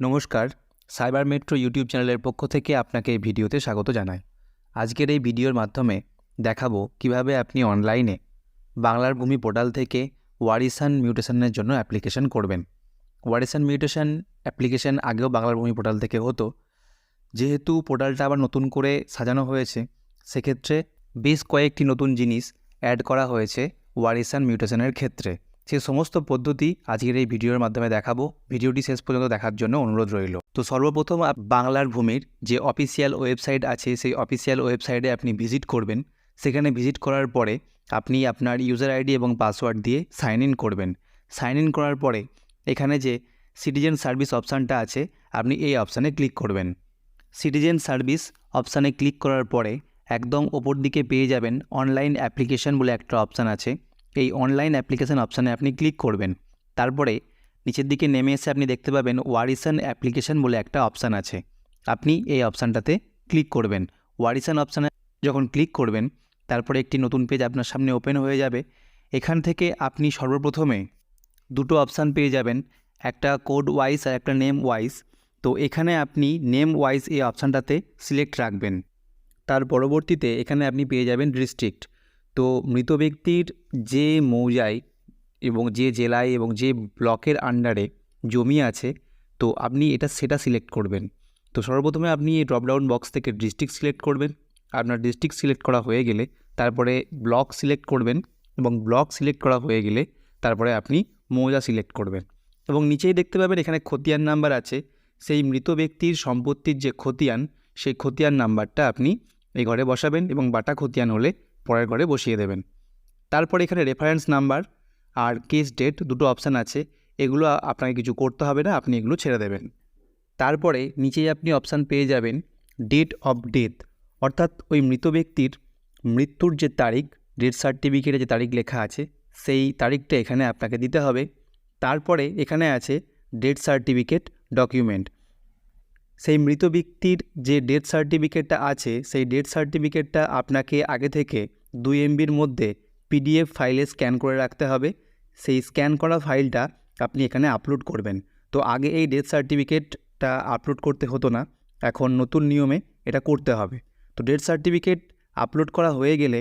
নমস্কার, cyber metro YouTube চ্যানেলের পক্ষ থেকে আপনাকে এই ভিডিওতে স্বাগত জানাই। আজকের এই ভিডিওর মাধ্যমে দেখাবো কীভাবে আপনি অনলাইনে বাংলার ভূমি পোর্টাল থেকে ওয়ারিসান মিউটেশনের জন্য অ্যাপ্লিকেশন করবেন। ওয়ারিসান মিউটেশন অ্যাপ্লিকেশন আগেও বাংলার ভূমি পোর্টাল থেকে হতো। যেহেতু পোর্টালটা আবার নতুন করে সাজানো হয়েছে, সেক্ষেত্রে বেশ কয়েকটি নতুন জিনিস অ্যাড করা হয়েছে ওয়ারিসান মিউটেশনের ক্ষেত্রে। সে সমস্ত পদ্ধতি আজকের এই ভিডিওর মাধ্যমে দেখাবো। ভিডিওটি শেষ পর্যন্ত দেখার জন্য অনুরোধ রইল। তো সর্বপ্রথম বাংলার ভূমির যে অফিসিয়াল ওয়েবসাইট আছে, সেই অফিসিয়াল ওয়েবসাইটে আপনি ভিজিট করবেন। সেখানে ভিজিট করার পরে আপনি আপনার ইউজার আইডি এবং পাসওয়ার্ড দিয়ে সাইন ইন করবেন। সাইন ইন করার পরে এখানে যে সিটিজেন সার্ভিস অপশানটা আছে, আপনি এই অপশানে ক্লিক করবেন। সিটিজেন সার্ভিস অপশানে ক্লিক করার পরে একদম ওপর দিকে পেয়ে যাবেন অনলাইন অ্যাপ্লিকেশন বলে একটা অপশান আছে। এই অনলাইন অ্যাপ্লিকেশান অপশানে আপনি ক্লিক করবেন। তারপরে নিচের দিকে নেমে এসে আপনি দেখতে পাবেন ওয়ারিসান অ্যাপ্লিকেশন বলে একটা অপশান আছে। আপনি এই অপশানটাতে ক্লিক করবেন। ওয়ারিসান অপশানে যখন ক্লিক করবেন, তারপরে একটি নতুন পেজ আপনার সামনে ওপেন হয়ে যাবে। এখান থেকে আপনি সর্বপ্রথমে দুটো অপশান পেয়ে যাবেন, একটা কোড ওয়াইজ আর একটা নেম ওয়াইজ তো এখানে আপনি নেম ওয়াইজ এই অপশানটাতে সিলেক্ট রাখবেন। তার পরবর্তীতে এখানে আপনি পেয়ে যাবেন ডিস্ট্রিক্ট তো মৃত ব্যক্তির যে মৌজায় এবং যে জেলায় এবং যে ব্লকের আন্ডারে জমি আছে, তো আপনি এটা সেটা সিলেক্ট করবেন। তো সর্বপ্রথমে আপনি এই ড্রপডাউন বক্স থেকে ডিস্ট্রিক্ট সিলেক্ট করবেন। আপনার ডিস্ট্রিক্ট সিলেক্ট করা হয়ে গেলে তারপরে ব্লক সিলেক্ট করবেন এবং ব্লক সিলেক্ট করা হয়ে গেলে তারপরে আপনি মৌজা সিলেক্ট করবেন। এবং নিচেই দেখতে পাবেন এখানে খতিয়ান নাম্বার আছে। সেই মৃত ব্যক্তির সম্পত্তির যে খতিয়ান, সেই খতিয়ান নাম্বারটা আপনি এই ঘরে বসাবেন এবং বাটা খতিয়ান হলে পরের ঘরে বসিয়ে দেবেন। তারপর এখানে রেফারেন্স নাম্বার আর কেস ডেট দুটো অপশান আছে। এগুলো আপনাকে কিছু করতে হবে না, আপনি এগুলো ছেড়ে দেবেন। তারপরে নিচেই আপনি অপশান পেয়ে যাবেন ডেট অফ ডেথ অর্থাৎ ওই মৃত ব্যক্তির মৃত্যুর যে তারিখ ডেথ সার্টিফিকেটে যে তারিখ লেখা আছে, সেই তারিখটা এখানে আপনাকে দিতে হবে। তারপরে এখানে আছে ডেথ সার্টিফিকেট ডকুমেন্ট সেই মৃত ব্যক্তির যে ডেথ সার্টিফিকেটটা আছে, সেই ডেথ সার্টিফিকেটটা আপনাকে আগে থেকে দুই এমবির মধ্যে পিডিএফ ফাইলে স্ক্যান করে রাখতে হবে। সেই স্ক্যান করা ফাইলটা আপনি এখানে আপলোড করবেন। তো আগে এই ডেথ সার্টিফিকেটটা আপলোড করতে হতো না, এখন নতুন নিয়মে এটা করতে হবে। তো ডেথ সার্টিফিকেট আপলোড করা হয়ে গেলে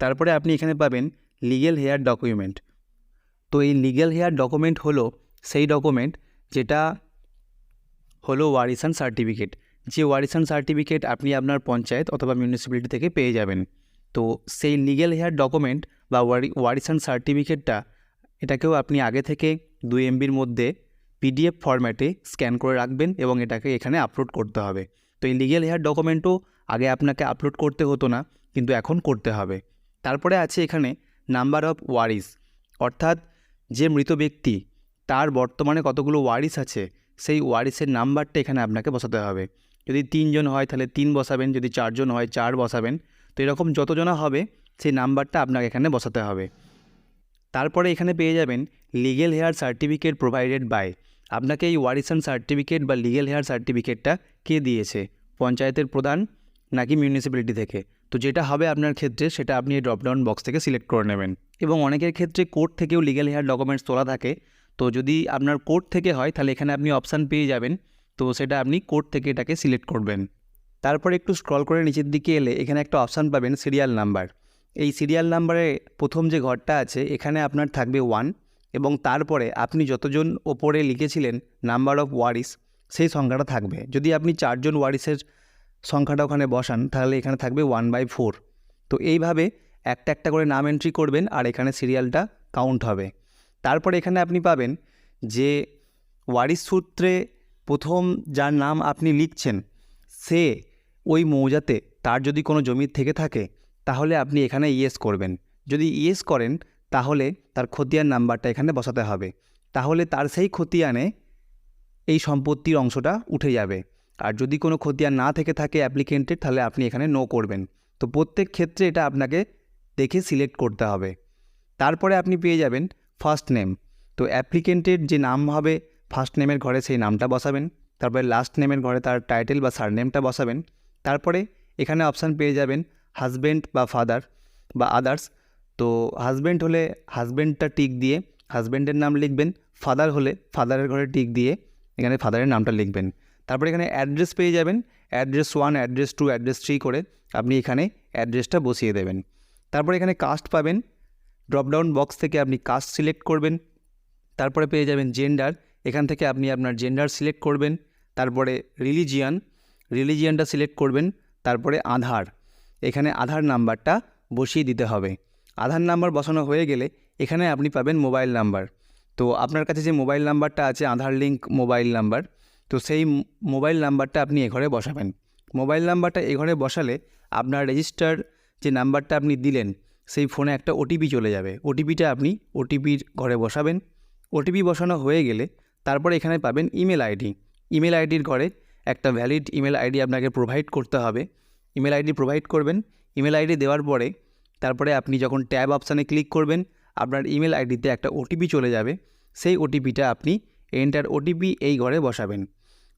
তারপরে আপনি এখানে পাবেন লিগেল হেয়ার ডকুমেন্ট। তো এই লিগেল হেয়ার ডকুমেন্ট হলো সেই ডকুমেন্ট যেটা হলো ওয়ারিসান সার্টিফিকেট। যে ওয়ারিসান সার্টিফিকেট আপনি আপনার পঞ্চায়েত অথবা মিউনিসিপ্যালিটি থেকে পেয়ে যাবেন। তো সেই লিগেল হেয়ার ডকুমেন্ট বা ওয়ারি ওয়ারিসান সার্টিফিকেটটা এটাকেও আপনি আগে থেকে দুই এমবির মধ্যে পিডিএফ ফরম্যাটে স্ক্যান করে রাখবেন এবং এটাকে এখানে আপলোড করতে হবে। তো এই লিগেল হেয়ার ডকুমেন্টও আগে আপনাকে আপলোড করতে হতো না, কিন্তু এখন করতে হবে। তারপরে আছে এখানে নাম্বার অফ ওয়ারিস অর্থাৎ যে মৃত ব্যক্তি, তার বর্তমানে কতগুলো ওয়ারিস আছে, সেই ওয়ারিসের নাম্বারটা এখানে আপনাকে বসাতে হবে। যদি তিনজন হয় তাহলে তিন বসাবেন, যদি চারজন হয় চার বসাবেন। তো এরকম যতজনা হবে, সেই নাম্বারটা আপনাকে এখানে বসাতে হবে। তারপরে এখানে পেয়ে যাবেন legal heir certificate provided by আপনাকে এই ওয়ারিসান সার্টিফিকেট বা লিগেল হেয়ার সার্টিফিকেটটা কে দিয়েছে? পঞ্চায়েতের প্রধান নাকি মিউনিসিপ্যালিটি থেকে? তো যেটা হবে আপনার ক্ষেত্রে, সেটা আপনি এই ড্রপডাউন বক্স থেকে সিলেক্ট করে নেবেন। এবং অনেকের ক্ষেত্রে কোর্ট থেকেও লিগেল হেয়ার ডকুমেন্টস তোলা থাকে। তো যদি আপনার কোর্ট থেকে হয়, তাহলে এখানে আপনি অপশান পেয়ে যাবেন। তো সেটা আপনি কোর্ট থেকে এটাকে সিলেক্ট করবেন। তারপরে একটু স্ক্রল করে নিচের দিকে এলে এখানে একটা অপশান পাবেন সিরিয়াল নাম্বার এই সিরিয়াল নাম্বারে প্রথম যে ঘরটা আছে, এখানে আপনার থাকবে ওয়ান এবং তারপরে আপনি যতজন ওপরে লিখেছিলেন নাম্বার অফ ওয়ারিস সেই সংখ্যাটা থাকবে। যদি আপনি চারজন ওয়ারিসের সংখ্যাটা ওখানে বসান, তাহলে এখানে থাকবে ওয়ান বাই ফোর তো এইভাবে একটা একটা করে নাম এন্ট্রি করবেন আর এখানে সিরিয়ালটা কাউন্ট হবে। তারপরে এখানে আপনি পাবেন যে ওয়ারিস সূত্রে প্রথম যার নাম আপনি লিখছেন, সে ওই মৌজাতে তার যদি কোনো জমি থেকে থাকে, তাহলে আপনি এখানে ইয়েস করবেন। যদি ইয়েস করেন, তাহলে তার খতিয়ান নাম্বারটা এখানে বসাতে হবে। তাহলে তার সেই খতিয়ানে এই সম্পত্তির অংশটা উঠে যাবে। আর যদি কোনো খতিয়ান না থেকে থাকে অ্যাপ্লিকেন্টের তাহলে আপনি এখানে নো করবেন। তো প্রত্যেক ক্ষেত্রে এটা আপনাকে দেখে সিলেক্ট করতে হবে। তারপরে আপনি পেয়ে যাবেন ফার্স্ট নেম তো অ্যাপ্লিকেন্টের যে নাম হবে ফার্স্ট নেমের ঘরে সেই নামটা বসাবেন। তারপরে লাস্ট নেমের ঘরে তার টাইটেল বা সারনেমটা বসাবেন। তারপরে এখানে অপশান পেয়ে যাবেন হাজব্যান্ড বা ফাদার বা আদার্স তো হাজব্যান্ড হলে হাজব্যান্ডটা টিক দিয়ে হাজব্যান্ডের নাম লিখবেন ফাদার হলে ফাদারের ঘরে টিক দিয়ে এখানে ফাদারের নামটা লিখবেন। তারপরে এখানে অ্যাড্রেস পেয়ে যাবেন address one address two address three করে আপনি এখানে অ্যাড্রেসটা বসিয়ে দেবেন। তারপরে এখানে কাস্ট পাবেন ড্রপডাউন বক্স থেকে আপনি কাস্ট সিলেক্ট করবেন। তারপরে পেয়ে যাবেন জেন্ডার এখান থেকে আপনি আপনার জেন্ডার সিলেক্ট করবেন। তারপরে রিলিজিয়ান রিলিজিয়ানটা সিলেক্ট করবেন, তারপরে আধার। এখানে আধার নাম্বারটা বসিয়ে দিতে হবে। আধার নাম্বার বসানো হয়ে গেলে এখানে আপনি পাবেন মোবাইল নাম্বার। তো আপনার কাছে যে মোবাইল নাম্বারটা আছে, আধার লিঙ্ক মোবাইল নাম্বার, তো সেই মোবাইল নাম্বারটা আপনি এঘরে বসাবেন। মোবাইল নাম্বারটা এঘরে বসালে আপনার রেজিস্টার যে নাম্বারটা আপনি দিলেন, সেই ফোনে একটা ওটিপি চলে যাবে। ওটিপিটা আপনি ওটিপির ঘরে বসাবেন। ওটিপি বসানো হয়ে গেলে তারপরে এখানে পাবেন ইমেল আইডি। ইমেল আইডির ঘরে একটা ভ্যালিড ইমেল আইডি আপনাকে প্রোভাইড করতে হবে। ইমেল আইডি প্রোভাইড করবেন। ইমেল আইডি দেওয়ার পরে তারপরে আপনি যখন ট্যাব অপশানে ক্লিক করবেন, আপনার ইমেল আইডিতে একটা ওটিপি চলে যাবে। সেই ওটিপিটা আপনি এন্টার ওটিপি এই ঘরে বসাবেন।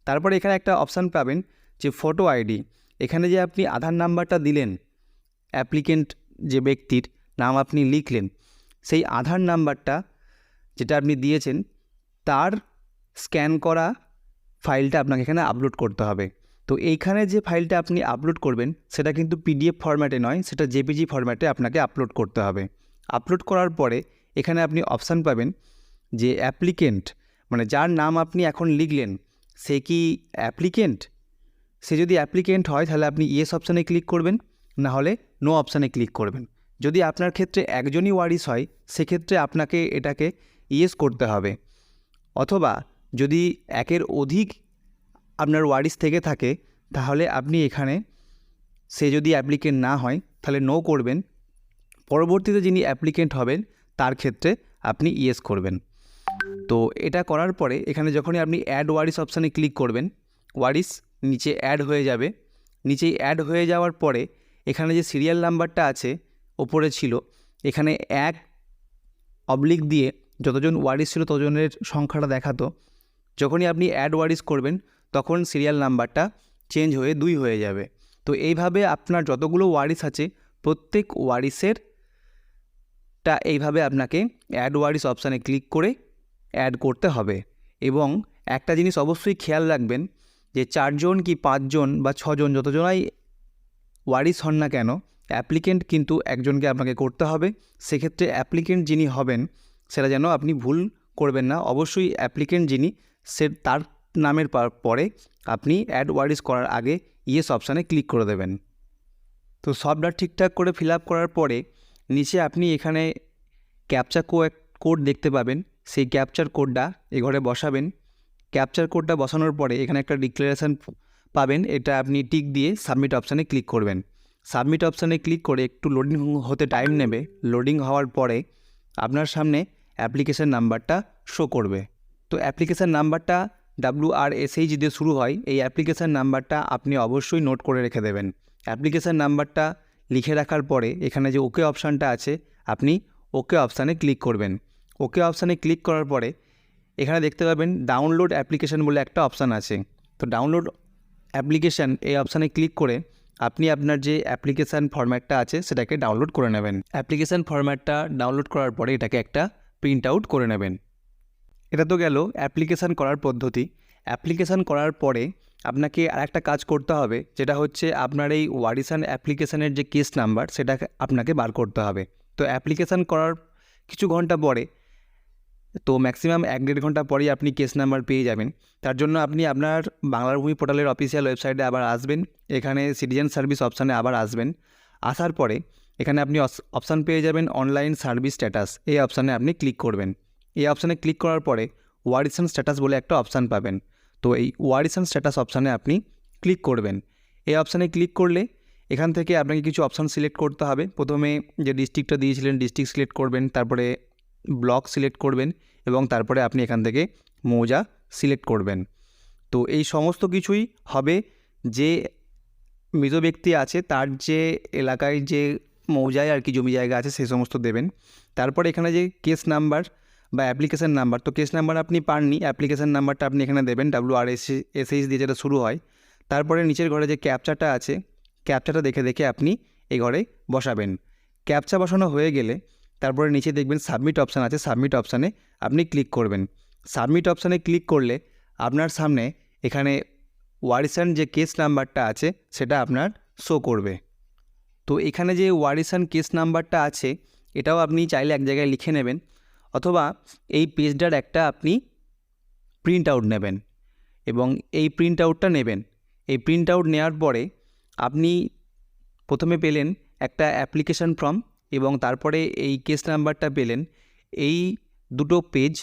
তারপরে এখানে একটা অপশান পাবেন যে ফটো আইডি এখানে যে আপনি আধার নাম্বারটা দিলেন অ্যাপ্লিকেন্ট যে ব্যক্তির নাম আপনি লিখলেন, সেই আধার নাম্বারটা যেটা আপনি দিয়েছেন, তার স্ক্যান করা ফাইলটা আপনাকে এখানে আপলোড করতে হবে। তো এইখানে যে ফাইলটা আপনি আপলোড করবেন, সেটা কিন্তু পিডিএফ ফরম্যাটে নয়, সেটা জেপিজি ফরম্যাটে আপনাকে আপলোড করতে হবে। আপলোড করার পরে এখানে আপনি অপশান পাবেন যে অ্যাপ্লিকেন্ট মানে যার নাম আপনি এখন লিখলেন, সে কি অ্যাপ্লিকেন্ট সে যদি অ্যাপ্লিকেন্ট হয়, তাহলে আপনি ইয়েস অপশানে ক্লিক করবেন, না হলে নো অপশানে ক্লিক করবেন। যদি আপনার ক্ষেত্রে একজনই ওয়ারিস হয়, সেক্ষেত্রে আপনাকে এটাকে ইয়েস করতে হবে। অথবা যদি একের অধিক আপনার ওয়ারিস থেকে থাকে, তাহলে আপনি এখানে সে যদি অ্যাপ্লিকেন্ট না হয়, তাহলে নো করবেন। পরবর্তীতে যিনি অ্যাপ্লিকেন্ট হবেন, তার ক্ষেত্রে আপনি ইয়েস করবেন। তো এটা করার পরে এখানে যখনই আপনি অ্যাড ওয়ারিস অপশানে ক্লিক করবেন ওয়ারিস নিচে অ্যাড হয়ে যাবে। নিচেই অ্যাড হয়ে যাওয়ার পরে এখানে যে সিরিয়াল নাম্বারটা আছে, ওপরে ছিল, এখানে এক অবলিক দিয়ে যতজন ওয়ারিস ছিল ততজনের সংখ্যাটা দেখাতো। যখনই আপনি অ্যাড ওয়ারিস করবেন, তখন সিরিয়াল নাম্বারটা চেঞ্জ হয়ে দুই হয়ে যাবে। তো এইভাবে আপনার যতগুলো ওয়ারিস আছে, প্রত্যেক ওয়ারিসের টা এইভাবে আপনাকে অ্যাড ওয়ারিস অপশানে ক্লিক করে অ্যাড করতে হবে। এবং একটা জিনিস অবশ্যই খেয়াল রাখবেন, যে চারজন কি পাঁচজন বা ছজন যতজনাই ওয়ারিস হন না কেন অ্যাপ্লিকেন্ট কিন্তু একজনকে আপনাকে করতে হবে। সেক্ষেত্রে অ্যাপ্লিকেন্ট যিনি হবেন, সেটা যেন আপনি ভুল করবেন না। অবশ্যই অ্যাপ্লিকেন্ট যিনি সে তার নামের পরে আপনি অ্যাড ওয়ারিস করার আগে ইয়েস অপশানে ক্লিক করে দেবেন। তো সবটা ঠিকঠাক করে ফিল করার পরে নিচে আপনি এখানে ক্যাপচার ক্যাপচা কোড দেখতে পাবেন। সেই ক্যাপচার কোডটা এ ঘরে বসাবেন। ক্যাপচার কোডটা বসানোর পরে এখানে একটা ডিক্লারেশান পাবেন। এটা আপনি টিক দিয়ে সাবমিট অপশানে ক্লিক করবেন। সাবমিট অপশানে ক্লিক করে একটু লোডিং হতে টাইম নেবে। লোডিং হওয়ার পরে আপনার সামনে অ্যাপ্লিকেশান নাম্বারটা শো করবে। তো অ্যাপ্লিকেশান নাম্বারটা ডাব্লিউ আর এসএইচ দিয়ে শুরু হয়। এই অ্যাপ্লিকেশান নাম্বারটা আপনি অবশ্যই নোট করে রেখে দেবেন। অ্যাপ্লিকেশান নাম্বারটা লিখে রাখার পরে এখানে যে ওকে অপশানটা আছে, আপনি ওকে অপশানে ক্লিক করবেন। ওকে অপশানে ক্লিক করার পরে এখানে দেখতে পাবেন ডাউনলোড অ্যাপ্লিকেশান বলে একটা অপশান আছে। তো ডাউনলোড অ্যাপ্লিকেশান এই অপশানে ক্লিক করে আপনি আপনার যে অ্যাপ্লিকেশান ফরম্যাটটা আছে সেটাকে ডাউনলোড করে নেবেন। অ্যাপ্লিকেশান ফরম্যাটটা ডাউনলোড করার পরে এটাকে একটা প্রিন্ট আউট করে নেবেন। এটা তো গেল অ্যাপ্লিকেশান করার পদ্ধতি। অ্যাপ্লিকেশান করার পরে আপনাকে আরেকটা কাজ করতে হবে, যেটা হচ্ছে আপনার এই ওয়ারিসান অ্যাপ্লিকেশানের যে কেস নাম্বার সেটা আপনাকে বার করতে হবে। তো অ্যাপ্লিকেশান করার কিছু ঘণ্টা পরে, তো ম্যাক্সিমাম এক দেড় ঘণ্টা পরেই আপনি কেস নাম্বার পেয়ে যাবেন। তার জন্য আপনি আপনার বাংলার ভূমি পোর্টালের অফিসিয়াল ওয়েবসাইটে আবার আসবেন, এখানে সিটিজেন সার্ভিস অপশানে আবার আসবেন। আসার পরে এখানে আপনি অপশান পেয়ে যাবেন অনলাইন সার্ভিস স্ট্যাটাস এই অপশানে আপনি ক্লিক করবেন। এই অপশানে ক্লিক করার পরে ওয়ারিসান স্ট্যাটাস বলে একটা অপশান পাবেন। তো এই ওয়ারিসান স্ট্যাটাস অপশানে আপনি ক্লিক করবেন। এই অপশানে ক্লিক করলে এখান থেকে আপনাকে কিছু অপশান সিলেক্ট করতে হবে। প্রথমে যে ডিস্ট্রিক্টটা দিয়েছিলেন ডিস্ট্রিক্ট সিলেক্ট করবেন, তারপরে ব্লক সিলেক্ট করবেন এবং তারপরে আপনি এখান থেকে মৌজা সিলেক্ট করবেন। তো এই সমস্ত কিছুই হবে যে মৃত ব্যক্তি আছে, তার যে এলাকায় যে মৌজায় আর কি জমি জায়গা আছে সেই সমস্ত দেবেন। তারপর এখানে যে কেস নাম্বার বা অ্যাপ্লিকেশান নাম্বার তো কেস নাম্বার আপনি পাননি অ্যাপ্লিকেশান নাম্বারটা আপনি এখানে দেবেন ডাব্লিউ আর এস এসএইচ দিয়ে যেটা শুরু হয়। তারপরে নিচের ঘরে যে ক্যাপচাটা আছে ক্যাপচাটা দেখে দেখে আপনি এই ঘরে বসাবেন। ক্যাপচা বসানো হয়ে গেলে তারপরে নিচে দেখবেন সাবমিট অপশান আছে সাবমিট অপশানে আপনি ক্লিক করবেন। সাবমিট অপশানে ক্লিক করলে আপনার সামনে এখানে ওয়ারিসান যে কেস নাম্বারটা আছে, সেটা আপনার শো করবে। তো এখানে যে ওয়ারিসান কেস নাম্বারটা আছে, এটাও আপনি চাইলে এক জায়গায় লিখে নেবেন। অথবা এই পেজটার একটা আপনি প্রিন্ট আউট নেবেন এবং এই প্রিন্ট আউটটা নেবেন। এই প্রিন্ট আউট নেওয়ার পরে আপনি প্রথমে পেলেন একটা অ্যাপ্লিকেশন ফর্ম এবং তারপরে এই কেস নাম্বারটা পেলেন। এই দুটো পেজ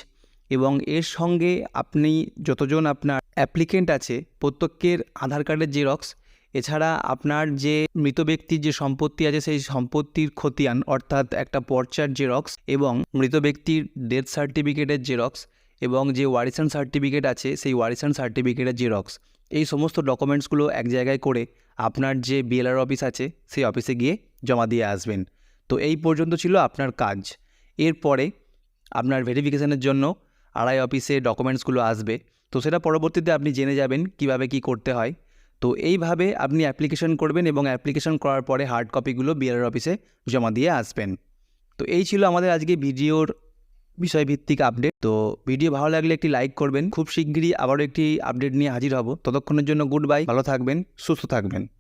এবং এর সঙ্গে আপনি যতজন আপনার অ্যাপ্লিকেন্ট আছে, প্রত্যেকের আধার কার্ডের জেরক্স এছাড়া আপনার যে মৃত ব্যক্তির যে সম্পত্তি আছে, সেই সম্পত্তির খতিয়ান, অর্থাৎ একটা পর্চার জেরক্স এবং মৃত ব্যক্তির ডেথ সার্টিফিকেটের জেরক্স এবং যে ওয়ারিসান সার্টিফিকেট আছে, সেই ওয়ারিসান সার্টিফিকেটের জেরক্স। এই সমস্ত ডকুমেন্টসগুলো এক জায়গায় করে আপনার যে বিএলআর অফিস আছে, সেই অফিসে গিয়ে জমা দিয়ে আসবেন। তো এই পর্যন্ত ছিল আপনার কাজ। এরপরে আপনার ভেরিফিকেশনের জন্য আড়াই অফিসে ডকুমেন্টসগুলো আসবে। তো সেটা পরবর্তীতে আপনি জেনে যাবেন কীভাবে কি করতে হয়। তো এইভাবে আপনি অ্যাপ্লিকেশন করবেন এবং অ্যাপ্লিকেশন করার পরে হার্ড কপিগুলো বিআর অফিসে জমা দিয়ে আসবেন। তো এই ছিল আমাদের আজকে ভিডিওর বিষয়ভিত্তিক আপডেট তো ভিডিও ভালো লাগলে একটি লাইক করবেন। খুব শিগগিরই আবারও একটি আপডেট নিয়ে হাজির হব। ততক্ষণের জন্য গুড বাই ভালো থাকবেন, সুস্থ থাকবেন।